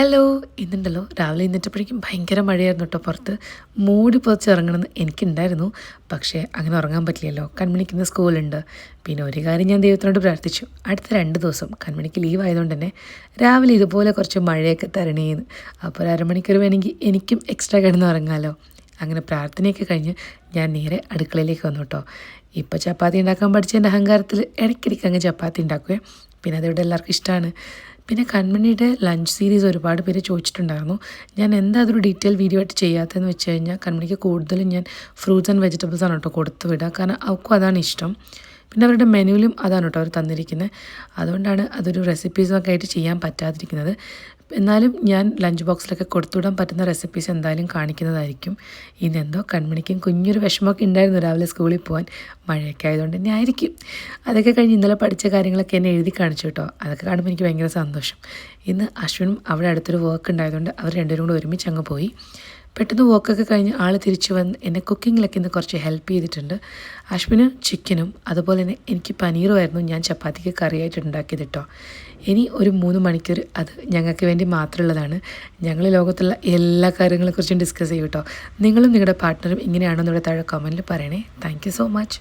Hello ഇന്നുണ്ടല്ലോ രാവിലെ ഇന്നിട്ടപ്പോഴേക്കും ഭയങ്കര മഴയായിരുന്നു കേട്ടോ പുറത്ത്. മൂടി പൊതിച്ച് ഇറങ്ങണമെന്ന് എനിക്കുണ്ടായിരുന്നു. പക്ഷേ അങ്ങനെ ഉറങ്ങാൻ പറ്റില്ലല്ലോ. കൺമണിക്ക് സ്കൂളുണ്ട്. പിന്നെ ഒരു കാര്യം ഞാൻ ദൈവത്തിനോട് പ്രാർത്ഥിച്ചു. അടുത്ത രണ്ട് ദിവസം കൺമണിക്ക് ലീവ് ആയതുകൊണ്ട് തന്നെ രാവിലെ ഇതുപോലെ കുറച്ച് മഴയൊക്കെ തരണേന്ന്. അപ്പോൾ ഒരു അരമണിക്കൂർ വേണമെങ്കിൽ എനിക്കും എക്സ്ട്രാ കിടന്ന് ഉറങ്ങാമല്ലോ അങ്ങനെ പ്രാർത്ഥനയൊക്കെ കഴിഞ്ഞ് ഞാൻ നേരെ അടുക്കളയിലേക്ക് വന്നു കേട്ടോ. ഇപ്പോൾ ചപ്പാത്തി ഉണ്ടാക്കാൻ പഠിച്ചതിന്റെ അഹങ്കാരത്തിൽ ഇടയ്ക്കിടയ്ക്ക് അങ്ങ് ചപ്പാത്തി ഉണ്ടാക്കുകയും പിന്നെ അതിവിടെ എല്ലാവർക്കും ഇഷ്ടമാണ്. പിന്നെ കൺമണിയുടെ ലഞ്ച് സീരീസ് ഒരുപാട് പേര് ചോദിച്ചിട്ടുണ്ടായിരുന്നു. ഞാൻ എന്താ അതൊരു ഡീറ്റെയിൽ വീഡിയോ ആയിട്ട് ചെയ്യാത്തതെന്ന് വെച്ച് കഴിഞ്ഞാൽ കൺമണിക്ക് കൂടുതലും ഞാൻ ഫ്രൂട്ട്സ് ആൻഡ് വെജിറ്റബിൾസ് ആണ് കേട്ടോ കൊടുത്തു വിടുക. കാരണം അവർക്കും അതാണ് ഇഷ്ടം. പിന്നെ അവരുടെ മെനുവിലും അതാണ് കേട്ടോ അവർ തന്നിരിക്കുന്നത്. അതുകൊണ്ടാണ് അതൊരു റെസിപ്പീസൊക്കെ ആയിട്ട് ചെയ്യാൻ പറ്റാതിരിക്കുന്നത്. എന്നാലും ഞാൻ ലഞ്ച് ബോക്സിലൊക്കെ കൊടുത്തുവിടാൻ പറ്റുന്ന റെസിപ്പീസ് എന്തായാലും കാണിക്കുന്നതായിരിക്കും. ഇന്നെന്തോ കൺമണിക്കും കുഞ്ഞൊരു വിഷമമൊക്കെ ഉണ്ടായിരുന്നു രാവിലെ സ്കൂളിൽ പോകാൻ മഴയൊക്കെ ആയതുകൊണ്ട് തന്നെ ആയിരിക്കും. അതൊക്കെ കഴിഞ്ഞ് ഇന്നലെ പഠിച്ച കാര്യങ്ങളൊക്കെ എന്നെ എഴുതി കാണിച്ചു കേട്ടോ. അതൊക്കെ കാണുമ്പോൾ എനിക്ക് ഭയങ്കര സന്തോഷം. ഇന്ന് അശ്വിനും അവിടെ അടുത്തൊരു വർക്ക് ഉണ്ടായതുകൊണ്ട് അവർ രണ്ടുപേരും കൂടെ ഒരുമിച്ച് അങ്ങ് പോയി. പെട്ടെന്ന് വോക്കൊക്കെ കഴിഞ്ഞ് ആൾ തിരിച്ചു വന്ന് എന്നെ കുക്കിങ്ങിലൊക്കെ ഇന്ന് കുറച്ച് ഹെൽപ്പ് ചെയ്തിട്ടുണ്ട്. അശ്വിന് ചിക്കനും അതുപോലെ തന്നെ എനിക്ക് പനീറുമായിരുന്നു ഞാൻ ചപ്പാത്തിക്ക് കറിയായിട്ട് ഉണ്ടാക്കിയത് കേട്ടോ ഇനി ഒരു മൂന്ന് മണിക്കൂർ അത് ഞങ്ങൾക്ക് വേണ്ടി മാത്രമുള്ളതാണ്. ഞങ്ങൾ ലോകത്തുള്ള എല്ലാ കാര്യങ്ങളെക്കുറിച്ചും ഡിസ്കസ് ചെയ്യും കേട്ടോ നിങ്ങളും നിങ്ങളുടെ പാർട്ട്ണറും ഇങ്ങനെയാണോ എന്നുള്ള താഴെ കമന്റിൽ പറയണേ. Thank so much